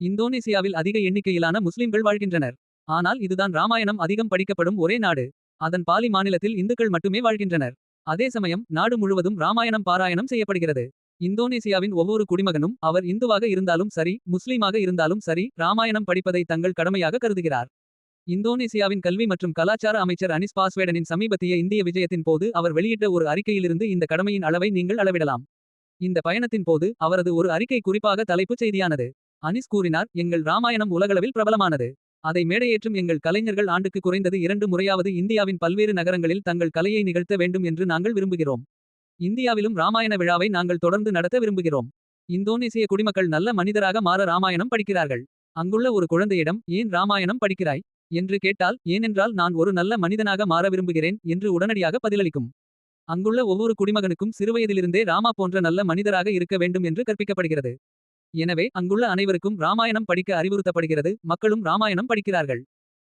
இந்தோனேசியாவில் அதிக எண்ணிக்கையிலான முஸ்லிம்கள் வாழ்கின்றனர். ஆனால் இதுதான் ராமாயணம் அதிகம் படிக்கப்படும் ஒரே நாடு. அதன் பாலி மாநிலத்தில் இந்துக்கள் மட்டுமே வாழ்கின்றனர். அதே சமயம் நாடு முழுவதும் ராமாயணம் பாராயணம் செய்யப்படுகிறது. இந்தோனேசியாவின் ஒவ்வொரு குடிமகனும் அவர் இந்துவாக இருந்தாலும் சரி. முஸ்லீமாக இருந்தாலும் சரி ராமாயணம் படிப்பதை தங்கள் கடமையாக கருதுகிறார். இந்தோனேசியாவின் கல்வி மற்றும் கலாச்சார அமைச்சர் அனிஸ் பாஸ்வேடனின் சமீபத்திய இந்திய விஜயத்தின் போது அவர் வெளியிட்ட ஒரு அறிக்கையிலிருந்து இந்த கடமையின் அளவை நீங்கள் அளவிடலாம். இந்த பயணத்தின் போது அவரது ஒரு அறிக்கை குறிப்பாக தலைப்புச் செய்தியானது. அனிஸ் கூறினார் எங்கள் ராமாயணம் உலகளவில் பிரபலமானது. அதை மேடையேற்றும் எங்கள் கலைஞர்கள் ஆண்டுக்கு குறைந்தது இரண்டு முறையாவது இந்தியாவின் பல்வேறு நகரங்களில் தங்கள் கலையை நிகழ்த்த வேண்டும் என்று நாங்கள் விரும்புகிறோம். இந்தியாவிலும் ராமாயண விழாவை நாங்கள் தொடர்ந்து நடத்த விரும்புகிறோம். இந்தோனேசிய குடிமக்கள் நல்ல மனிதராக மாற ராமாயணம் படிக்கிறார்கள். அங்குள்ள ஒரு குழந்தையிடம் ஏன் ராமாயணம் படிக்கிறாய். என்று கேட்டால் ஏனென்றால் நான் ஒரு நல்ல மனிதனாக மாற விரும்புகிறேன். என்று உடனடியாக பதிலளிக்கும். அங்குள்ள ஒவ்வொரு குடிமகனுக்கும் சிறுவயதிலிருந்தே ராமா போன்ற நல்ல மனிதராக இருக்க வேண்டும் என்று கற்பிக்கப்படுகிறது. எனவே அங்குள்ள அனைவருக்கும் ராமாயணம் படிக்க அறிவுறுத்தப்படுகிறது. மக்களும் ராமாயணம் படிக்கிறார்கள்.